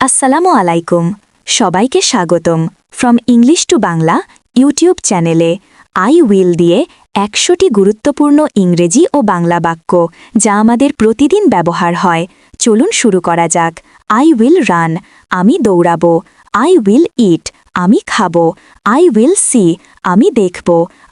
আসসালামু আলাইকুম। সবাইকে স্বাগতম। From English to Bangla YouTube চ্যানেলে আই উইল দিয়ে একশোটি গুরুত্বপূর্ণ ইংরেজি ও বাংলা বাক্য যা আমাদের প্রতিদিন ব্যবহার হয়। চলুন শুরু করা যাক। আই উইল রান আমি দৌড়াবো। আই উইল ইট আমি খাব। আই উইল সি আমি দেখব।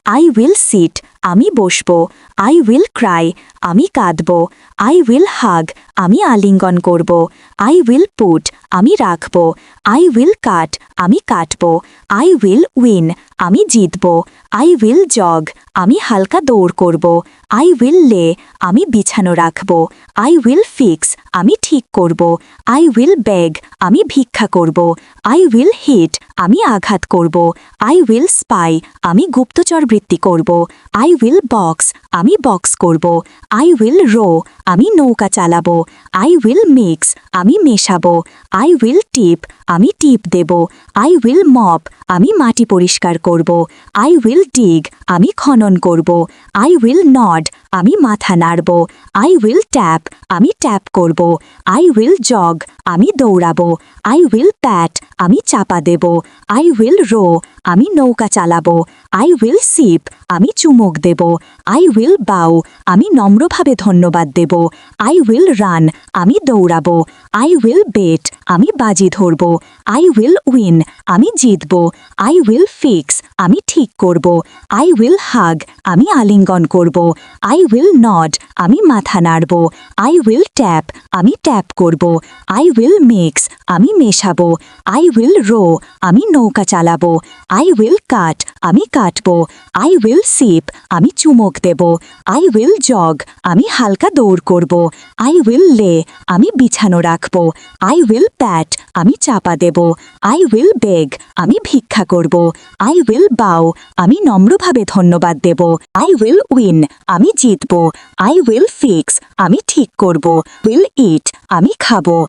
আই উইল সিট আমি বসবো আই উইল ক্রাই আমি কাঁদব আই উইল হাগ আমি আলিঙ্গন করব আই উইল পুট আমি রাখব আই উইল কাট আমি কাটব আই উইল উইন আমি জিতব আই উইল জগ আমি হালকা দৌড় করব আই উইল লে আমি বিছানো রাখব আই উইল ফিক্স আমি ঠিক করব আই উইল ব্যাগ আমি ভিক্ষা করব আই উইল হিট আমি আঘাত করব আই উইল স্পাই আমি গুপ্তচর বৃত্তি করব আই উইল বক্স আমি বক্স করব আই উইল রো আমি নৌকা চালাবো আই উইল মিক্স আমি মেশাবো আই উইল টিপ আমি টিপ দেব আই উইল মপ আমি মাটি পরিষ্কার করব আই উইল ডিগ আমি খনন করব আই উইল নড আমি মাথা নাড়ব আই উইল ট্যাপ আমি ট্যাপ করব আই উইল জগ আমি দৌড়াবো আই উইল প্যাট আমি চাপা দেব। আই উইল রো আমি নৌকা চালাবো। আই উইল সিপ আমি চুমুক দেব। আই উইল বাউ আমি নম্রভাবে ধন্যবাদ দেব আই উইল রান আমি দৌড়াবো আই উইল বেট আমি বাজি ধরব আই উইল উইন আমি জিতব আই উইল ফিক্স আমি ঠিক করব আই উইল হাগ আমি আলিঙ্গন করব আই উইল নড আমি মাথা নাড়ব আই উইল ট্যাপ আমি ট্যাপ করব আই উইল মিক্স আমি মেশাবো আই উইল রো আমি নৌকা চালাবো আই উইল কাট আমি কাটবো আই উইল সিপ আমি চুমক দেব আই উইল জগ, আমি হালকা দৌড় করব। আই উইল লে আমি বিছানো রাখব। আই উইল প্যাট আমি চাপা দেব। আই উইল বেগ আমি ভিক্ষা করব। আই উইল বাউ আমি নম্রভাবে ধন্যবাদ দেব। আই উইল উইন আমি জিতব। আই উইল ফিক্স আমি ঠিক করব। উইল ইট আমি খাব।